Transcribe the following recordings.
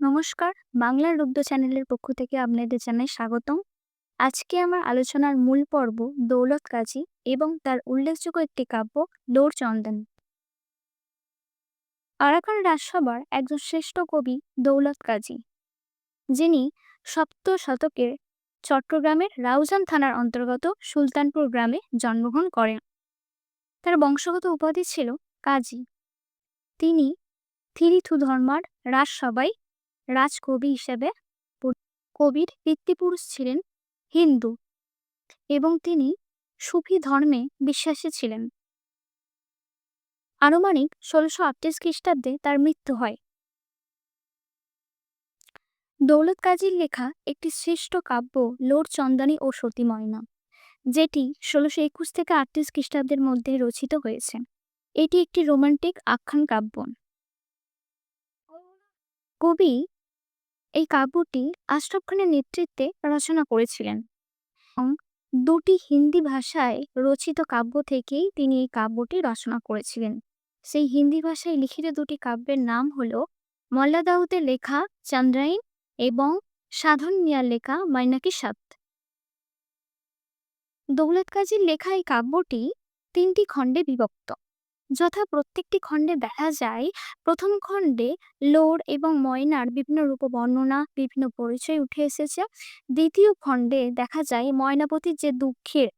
নমস্কার, বাংলার রুদ্র চ্যানেলের পক্ষ থেকে আপনাদের জানাই স্বাগতম। আজকে আমার আলোচনার মূল পর্ব দৌলত কাজী এবং তার উল্লেখযোগ্য একটি কাব্য দৌড় চন্দন আরাকান রাজসভার একজন শ্রেষ্ঠ কবি দৌলত কাজী, যিনি সপ্ত শতকের চট্টগ্রামের রাউজান থানার অন্তর্গত সুলতানপুর গ্রামে জন্মগ্রহণ করেন। তার বংশগত উপাধি ছিল কাজী। তিনি থিরিথু ধর্মার রাজসভায় রাজকবি হিসেবে কবির পিতৃপুরুষ ছিলেন হিন্দু এবং তিনি সুফি ধর্মে বিশ্বাসী ছিলেন। আনুমানিক ষোলোশো আটত্রিশ খ্রিস্টাব্দে তার মৃত্যু হয়। দৌলত কাজীর লেখা একটি শ্রেষ্ঠ কাব্য লোর চন্দানী ও সতী ময়না যেটি ষোলোশো একুশ থেকে আটত্রিশ খ্রিস্টাব্দের মধ্যে রচিত হয়েছে। এটি একটি রোমান্টিক আখ্যান কাব্য। কবি এই কাব্যটি আশরাফ খানের নেতৃত্বে রচনা করেছিলেন এবং দুটি হিন্দি ভাষায় রচিত কাব্য থেকেই তিনি এই কাব্যটি রচনা করেছিলেন। সেই হিন্দি ভাষায় লিখিত দুটি কাব্যের নাম হল মল্লা দাউদের লেখা চন্দ্রাইন এবং সাধন মিয়ার লেখা মাইনাকি সাত। দৌলত কাজীর লেখা এই কাব্যটি তিনটি খণ্ডে বিভক্ত। যথা প্রত্যেকটি খণ্ডে দেখা যায়, প্রথম খণ্ডে লোর এবং ময়নার বিভিন্ন রূপ বর্ণনা, বিভিন্ন পরিচয় উঠে এসেছে। দ্বিতীয় খণ্ডে দেখা যায় ময়নাপতির যে দুঃখের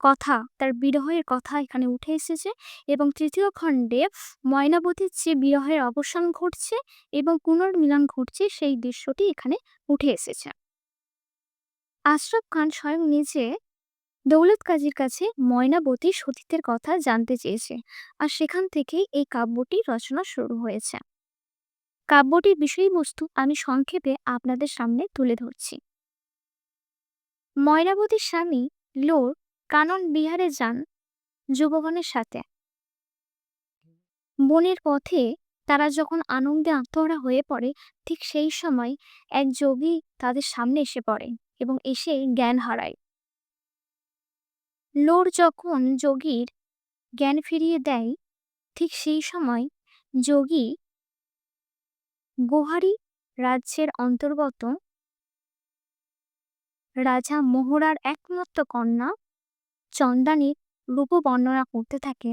কথা, তার বিরহের কথা এখানে উঠে এসেছে এবং তৃতীয় খণ্ডে ময়নাবতীর যে বিরহের অবসান ঘটছে এবং পুনর্মিলন ঘটছে, সেই দৃশ্যটি এখানে উঠে এসেছে। আশরাফ খান স্বয়ং নিজে দৌলত কাজীর কাছে ময়নাবতী সতীত্বের কথা জানতে চেয়েছে আর সেখান থেকেই এই কাব্যটি রচনা শুরু হয়েছে। কাব্যটির বিষয়বস্তু আমি সংক্ষেপে আপনাদের সামনে তুলে ধরছি। ময়নাবতীর স্বামী লোর কানন বিহারে যান যুবগণের সাথে। বনের পথে তারা যখন আনন্দে আত্মহারা হয়ে পড়ে, ঠিক সেই সময় এক যোগী তাদের সামনে এসে পড়ে এবং এসে জ্ঞান হারায়। লোর যখন যোগীর জ্ঞান ফিরিয়ে দেয়, ঠিক সেই সময় যোগী গোহারি রাজ্যের অন্তর্গত রাজা মোহরার একমাত্র কন্যা চন্দানীর রূপ বর্ণনা করতে থাকে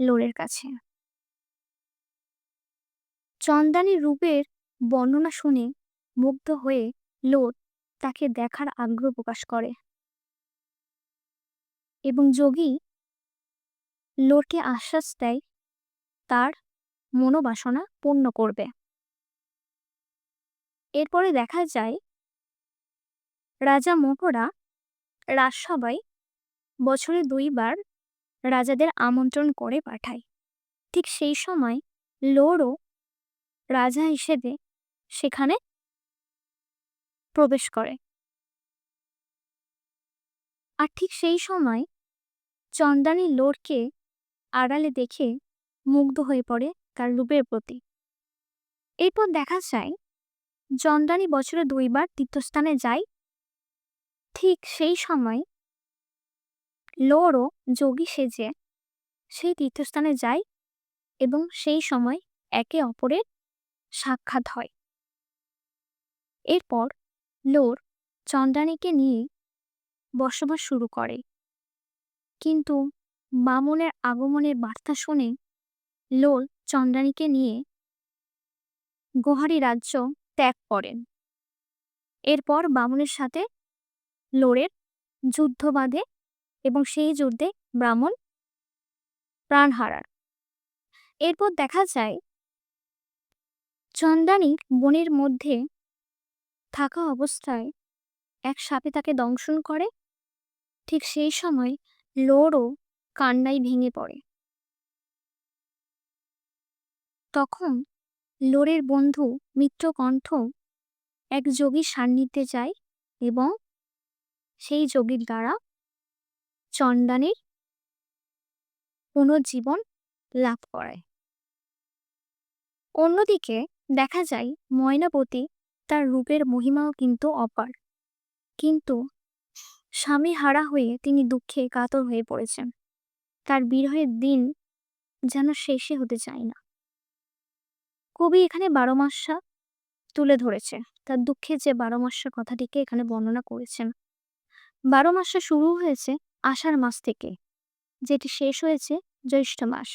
লোরের কাছে। চন্দানীর রূপের বর্ণনা শুনে মুগ্ধ হয়ে লোর তাকে দেখার আগ্রহ প্রকাশ করে। এবং যোগী লোরকে আশ্বাস দেয়, তার মনোবাসনা পূর্ণ করবে। এরপরে দেখা যায়, রাজা মোহরা রাজসভায় বছরে দুইবার রাজাদের আমন্ত্রণ করে পাঠায়। ঠিক সেই সময় লোরও রাজা হিসেবে সেখানে প্রবেশ করে। আর ঠিক সেই সময় চন্দানী লোরকে আড়ালে দেখে মুগ্ধ হয়ে পড়ে তার রূপের প্রতি। এরপর দেখা যায়, চন্দানী বছরে দুইবার তীর্থস্থানে যায়। ঠিক সেই সময় লোরও যোগী সেজে সেই তীর্থস্থানে যায় এবং সেই সময় একে অপরের সাক্ষাৎ হয়। এরপর লোর চন্দ্রানীকে নিয়ে বসবাস শুরু করে। কিন্তু বামনের আগমনের বার্তা শুনে লোল চন্দ্রানীকে নিয়ে গোহারি রাজ্য ত্যাগ করেন। এরপর বামনের সাথে লোরের যুদ্ধ বাঁধে এবং সেই যুদ্ধে ব্রাহ্মণ প্রাণ হারার এরপর দেখা যায় চন্দানীর বনের মধ্যে থাকা অবস্থায় এক সাপে তাকে দংশন করে। ঠিক সেই সময় লোরও কান্নায় ভেঙে পড়ে। তখন লোরের বন্ধু মিত্রকণ্ঠ এক যোগীর সান্নিধ্যে যায় এবং সেই যোগীর দ্বারা চন্দানের পুনর্জীবন লাভ করায় অন্যদিকে দেখা যায় ময়নাবতী তার রূপের মহিমাও কিন্তু অপার। কিন্তু স্বামী হারা হয়ে তিনি দুঃখে কাতর হয়ে পড়েছেন। তার বিরহের দিন যেন শেষে হতে চায় না। কবি এখানে বারো মাসা তুলে ধরেছে। তার দুঃখের যে বারো মাসের কথাটিকে এখানে বর্ণনা করেছেন। বারো মাসে শুরু হয়েছে আষাঢ় মাস থেকে, যেটি শেষ হয়েছে জ্যৈষ্ঠ মাস।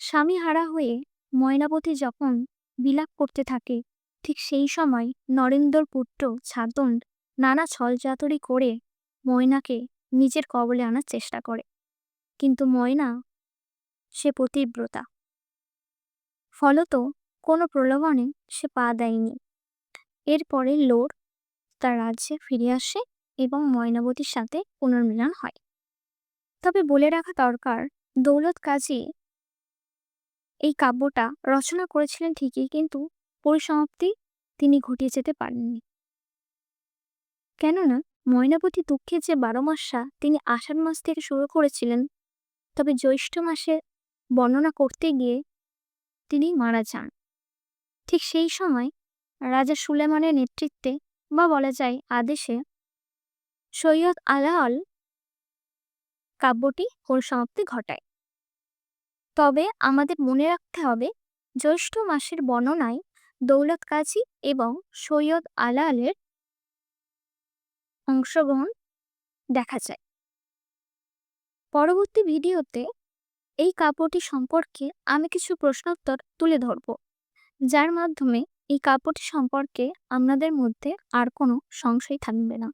স্বামী হারা হয়ে ময়নাবতী যখন বিলাপ করতে থাকে, ঠিক সেই সময় নরেন্দ্র পুত্র ছাতন নানা ছলচাতুরি করে ময়নাকে নিজের কবলে আনার চেষ্টা করে। কিন্তু ময়না, সে পতিব্রতা। ফলত কোনো প্রলোভনে সে পা দেয়নি। এরপরে লোর তার রাজ্যে ফিরে আসে এবং ময়নাবতীর সাথে পুনর্মিলন হয়। তবে বলে রাখা দরকার, দৌলত কাজী এই কাব্যটা রচনা করেছিলেন ঠিকই, কিন্তু পরিসমাপ্তি তিনি ঘটিয়ে যেতে পারেননি। কেননা ময়নাবতী দুঃখের যে বারো মাসা তিনি আষাঢ় মাস থেকে শুরু করেছিলেন, তবে জ্যৈষ্ঠ মাসে বর্ণনা করতে গিয়ে তিনি মারা যান। ঠিক সেই সময় রাজা সুলেমানের নেতৃত্বে বা বলা যায় আদেশে সৈয়দ আলাহল কাব্যটি পরিসমাপ্তি ঘটায়। তবে আমাদের মনে রাখতে হবে, জ্যৈষ্ঠ মাসের বর্ণনায় দৌলত কাজী এবং সৈয়দ আলালের অংশগ্রহণ দেখা যায়। পরবর্তী ভিডিওতে এই কাপড়টি সম্পর্কে আমি কিছু প্রশ্নোত্তর তুলে ধরব, যার মাধ্যমে এই কাপড়টি সম্পর্কে আপনাদের মধ্যে আর কোনো সংশয় থাকবে না।